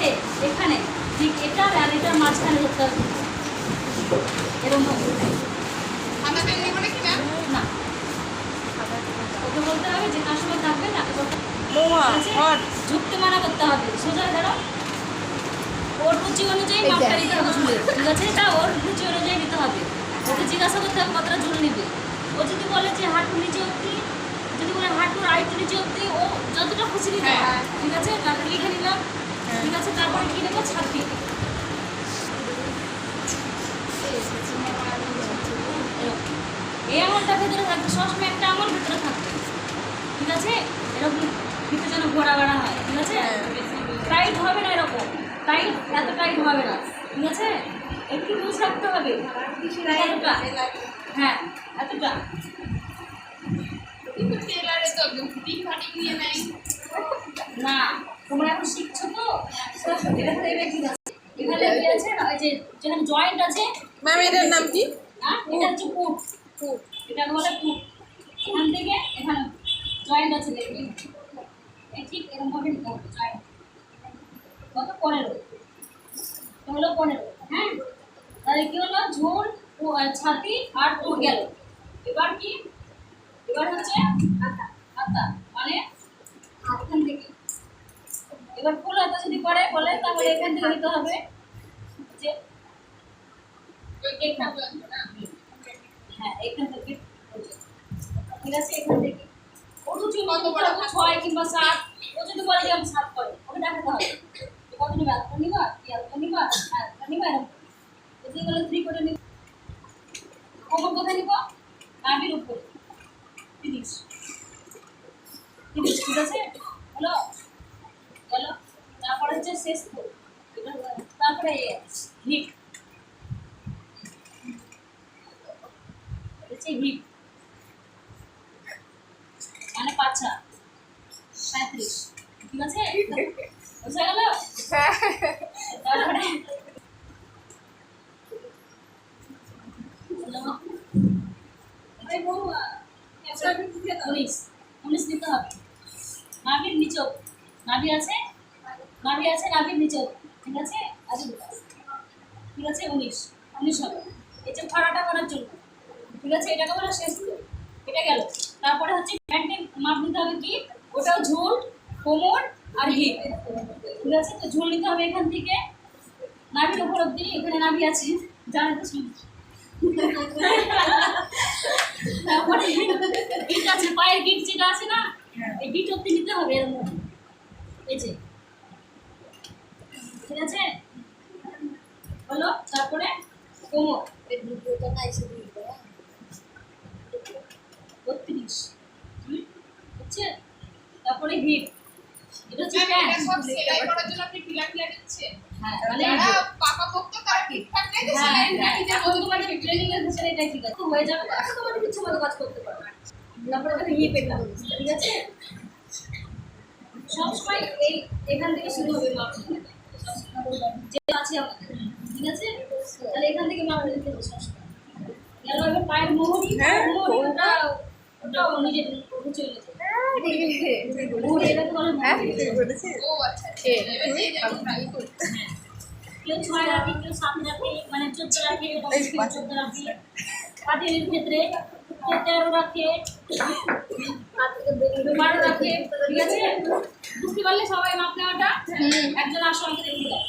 যে এখানে ঠিক এটা আর এটার মাঝখানে ধরতে হবে। এরকম না? ওকে বলতে হবে যে কার সময় থাকবে? হট। ঝুঁকতে মানা করতে হবে। সোজা ধরো ওর রুচি অনুযায়ী মাপটা নিতে হবে ঠিক আছে? এটা ওর রুচি অনুযায়ী নিতে হবে। ওকে জিজ্ঞাসা করতে হবে কতটা ঝুল নিবে। ও যদি বলে যে হাঁটু নিচে অব্দি যদি বলে হাঁটুর আরেকটু নিচে অব্দি ও যতটা খুশি নিতে হ্যাঁ। ঠিক আছে? লিখে নিলাম ঠিক আছে তারপরে কি নেব ছাব্বিশ এরকম। এই আমলটা ভেতরে থাকবে সবসময় একটা আমল ভেতরে থাকবে। ঠিক আছে? এরকম ভিতরে যেন ঘোরা বেড়া হয় ঠিক আছে? টাইট হবে না এরকম। টাইট এত টাইট হবে না। ঠিক আছে? একটু লুজ রাখতে হবে। এতটা। হ্যাঁ এতটা। না তোমরা এখন শিখছো তো? ঠিক আছে এখানে আছে? ওই যে যেখানে জয়েন্ট আছে ম্যাম এটার নাম কি? হ্যাঁ এটা হচ্ছে এটা বলে পুট এখান থেকে এখানে জয়েন্ট আছে দেখবি। ঠিক এরকম ভাবে নিতে হবে জয়েন্ট কত? পনেরো। হলো পনেরো হ্যাঁ? তাহলে কি হলো? ঝোল ছাতি আর পুট গেল। এবার কি? এবার হচ্ছে আতা মানে এখান থেকে। এবার ফুল হাতা যদি পরে বলে তাহলে এখান থেকে নিতে হবে যে এখান হ্যাঁ এখান থেকে ঠিক আছে এখান থেকে ও তো চুল কত বড় ছয় কিংবা সাত। ও যদি বলে যে আমি সাত করে ওকে দেখাতে হবে। যে কত নিবা এতটা নিবা কি এতটা নিবা হ্যাঁ এতটা নিবা এরকম যদি বলে থ্রি করে নিব কোমর কোথায় নিব? নাভির উপরে। তিরিশ। তিরিশ ঠিক আছে? হলো হলো তারপরে হচ্ছে শেষ তো। তারপরে হিপ হচ্ছে হিপ। মানে পাছা। সাঁত্রিশ। ঠিক আছে? বুঝা গেল? তারপরে উনিশ উনিশ হবে। আছে? ঠিক আছে? ঠিক আছে? উনিশ। উনিশ হবে। করার জন্য। ঠিক আছে? এটাকে বলে শেষ এটা গেল। তারপরে হচ্ছে প্যান্টের মাপ নিতে হবে কি? ওটাও ঝুল, কোমর আর হিপ ঠিক আছে? তো ঝুল নিতে হবে এখান থেকে। নাভির উপর অব্দি এখানে নাভি আছে। জানে তো তারপরে গিট পায়ের গিট যেটা আছে না, এই গিট অব্দি নিতে হবে এর মধ্যে। এই যে। ঠিক আছে? হলো তারপরে কোমর। বত্রিশ হুম? তারপরে হিপ এটা হচ্ছে প্যান্ট সব সেলাই করার জন্য আপনি ফিলা ফিলা দিচ্ছেন। হ্যাঁ মানে পাকা পোক্ত তারা ঠিকঠাক নেই তো? হ্যাঁ সেলাই হ্যাঁ, এখন তোমার ট্রেনিং এর ভিতরে এটাই ঠিক আছে। হয়ে যাবে এখন তোমার কিছু মতো কাজ করতে পারবে তারপরে ওখানে ইয়ে পেলাম ঠিক আছে? সবসময় এই এখান থেকে শুরু হবে মাপ। যে আছে আমাদের। ঠিক আছে? তাহলে এখান থেকে মাপ নিতে হবে সবসময় পায়ের মোহরি হ্যাঁ, হ্যাঁ আচ্ছা হ্যাঁ। কেউ ছয় রাখে কেউ সাত রাখে মানে চোদ্দ রাখে চোদ্দ রাখে। কাঠের ক্ষেত্রে তেরো রাখে বারো রাখে ঠিক আছে? বুঝতে পারলে সবাই মাপ নেওয়াটা? একজন আসো আমাকে দেখে দাও